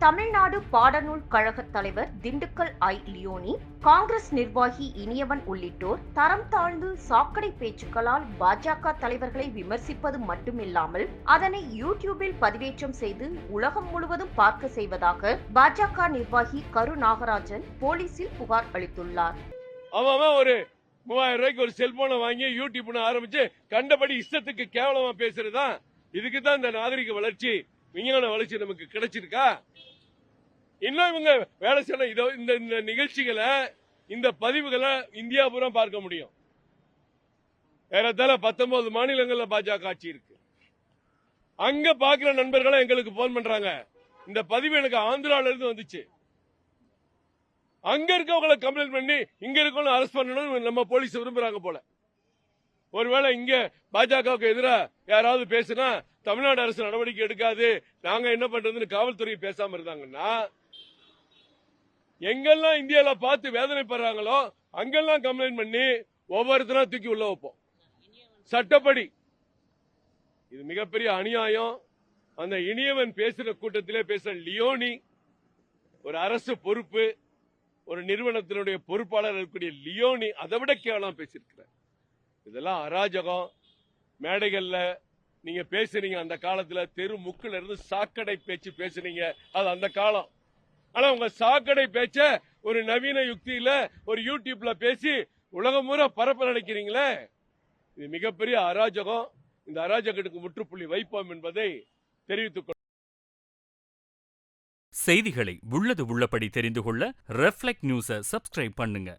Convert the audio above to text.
தமிழ்நாடு பாடநூல் கழக தலைவர் திண்டுக்கல் ஐ. லியோனி காங்கிரஸ் நிர்வாகி இனியவன் உள்ளிட்டோர் தரம் தாழ்ந்து சாக்கடை பேச்சுக்களால் பாஜக தலைவர்களை விமர்சிப்பது மட்டுமில்லாமல் அதனை யூடியூபில் பதிவேற்றம் செய்து உலகம் முழுவதும் பார்க்க செய்வதாக பாஜக நிர்வாகி கரு நாகராஜன் போலீசில் புகார் அளித்துள்ளார். அவன் ஒரு மூவாயிரம் ரூபாய்க்கு ஒரு செல்போனை வாங்கி யூடியூப்னு ஆரம்பிச்சு கண்டபடி இஷ்டத்துக்கு கேவலமா பேசுறதுதான். இதுக்கு தான் இந்த நாகரிக வளர்ச்சி. விஞ்ஞான வளர்ச்சி நமக்கு கிடைச்சிருக்கா? இன்னும் இவங்க வேலை செய்யற இதோ இந்த இந்த நிகழ்ச்சிகளை இந்த பதிவுகளை இந்தியா பூரா பார்க்க முடியும். ஏறத்தாழ பத்தொன்பது மாநிலங்கள்ல பாஜக ஆட்சி இருக்கு. அங்க பாக்குற நண்பர்களும் எங்களுக்கு போன் பண்றாங்க. இந்த பதிவு எனக்கு ஆந்திரால இருந்து வந்துச்சு. அங்க இருக்கவங்களை கம்ப்ளைண்ட் பண்ணி இங்க இருக்கவங்கள அரெஸ்ட் பண்ணணும் நம்ம போலீஸ் விரும்புறாங்க போல. ஒருவேளை இங்க பாஜகவுக்கு எதிராக யாராவது பேசுனா தமிழ்நாடு அரசு நடவடிக்கை எடுக்காது. நாங்க என்ன பண்றதுன்னு காவல்துறை பேசாம இருந்தாங்கன்னா எங்கெல்லாம் இந்தியால பார்த்து வேதனைப்படுறாங்களோ அங்கெல்லாம் கம்ப்ளைண்ட் பண்ணி ஒவ்வொருத்தரா தூக்கி உள்ள வைப்போம். சட்டப்படி. இது மிகப்பெரிய அநியாயம். அந்த இனியவன் பேசுற கூட்டத்திலே பேசுற லியோனி ஒரு அரசு பொறுப்பு ஒரு நிறுவனத்தினுடைய பொறுப்பாளர் இருக்கக்கூடிய லியோனி அதை விட கேவலம் பேசியிருக்கிறார். இதெல்லாம் அராஜகம். மேடைகள்ல நீங்க பேசுறீங்க அந்த காலத்துல தெரு முக்குல இருந்து சாக்கடை பேச்சு பேசுறீங்க அது அந்த காலம். ஆனா உங்க சாக்கடை பேச்ச ஒரு நவீன யுக்தியில ஒரு யூடியூப்ல பேசி உலகம் பூரா பரப்ப நினைக்கிறீங்களே இது மிகப்பெரிய அராஜகம். இந்த அராஜகத்துக்கு முற்றுப்புள்ளி வைப்போம் என்பதை தெரிவித்துக் செய்திகளை உள்ளது உள்ளபடி தெரிந்து கொள்ள ரெஃப்ளெக்ட் நியூஸை சப்ஸ்கிரைப் பண்ணுங்க.